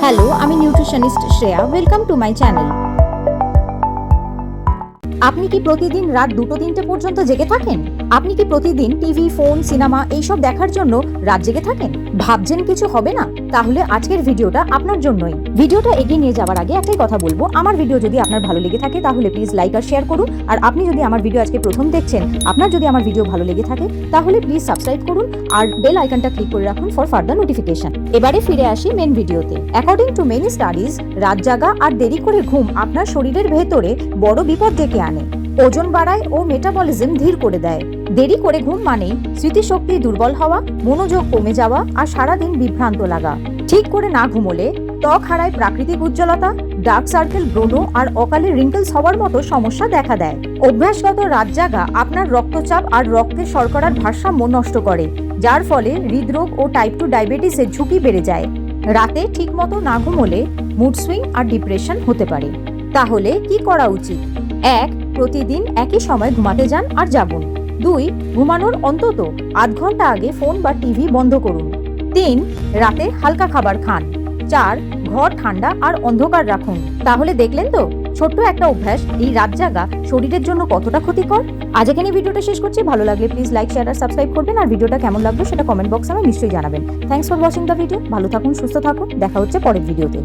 Hello আমি nutritionist Shreya welcome to my channel আপনি কি প্রতিদিন রাত দুটো, তিনটে পর্যন্ত জেগে থাকেন? আপনি কি প্রতিদিন টিভি, ফোন, সিনেমা এইসব দেখার জন্য রাত জেগে থাকেন? ভাবছেন কিছু হবে না? তাহলে আজকের ভিডিওটা আপনার জন্যই। ভিডিওটা এগিয়ে নিয়ে যাওয়ার আগে একটাই কথা বলব। আমার ভিডিও যদি আপনার ভালো লেগে থাকে, তাহলে প্লিজ লাইক আর শেয়ার করুন। আর আপনি যদি আমার ভিডিও আজকে প্রথম দেখছেন, আপনার যদি আমার ভিডিও ভালো লেগে থাকে, তাহলে প্লিজ সাবস্ক্রাইব করুন আর বেল আইকনটা ক্লিক করে রাখুন ফর ফার্দার নোটিফিকেশন এবারে ফিরে আসি মেন ভিডিওতে। অ্যাকর্ডিং টু মেনি স্টাডিজ রাত জাগা আর দেরি করে ঘুম আপনার শরীরের ভেতরে বড় বিপদ ডেকে আনে। ওজন বাড়ায় ও মেটাবলিজম ধীর করে দেয়। দেরি করে ঘুম মানেই স্মৃতিশক্তি দুর্বল হওয়া, মনোযোগ কমে যাওয়া আর সারাদিন বিভ্রান্ত লাগা। ঠিক করে না ঘুমোলে ত্বক হারায় প্রাকৃতিক উজ্জ্বলতা ডার্ক সার্কেল ব্রণ আর অকালে রিঙ্কেলস হওয়ার মতো সমস্যা দেখা দেয়। অভ্যাসগত রাত জাগা আপনার রক্তচাপ আর রক্তের শর্করার ভারসাম্য নষ্ট করে, যার ফলে হৃদরোগ ও টাইপ টু ডায়াবেটিসের ঝুঁকি বেড়ে যায়। রাতে ঠিকমতো না ঘুমোলে মুড সুইং আর ডিপ্রেশন হতে পারে। তাহলে কি করা উচিত? এক, প্রতিদিন একই সময় ঘুমাতে যান আর জাগুন দুই, ঘুমানোর অন্তত আধ ঘণ্টা আগে ফোন বা টিভি বন্ধ করুন। তিন, রাতে হালকা খাবার খান। চার, ঘর ঠান্ডা আর অন্ধকার রাখুন। তাহলে দেখলেন তো, ছোট্ট একটা অভ্যাস, এই রাত জাগা শরীরের জন্য কতটা ক্ষতিকর? আজ এখানে ভিডিওটা শেষ করছি। ভালো লাগলে প্লিজ লাইক শেয়ার আর সাবস্ক্রাইব করবেন। আর ভিডিওটা কেমন লাগল সেটা কমেন্ট বক্সে আমায় নিশ্চয়ই জানাবেন। Thanks for watching the video ভালো থাকুন, সুস্থ থাকুন। দেখা হচ্ছে পরের ভিডিওতে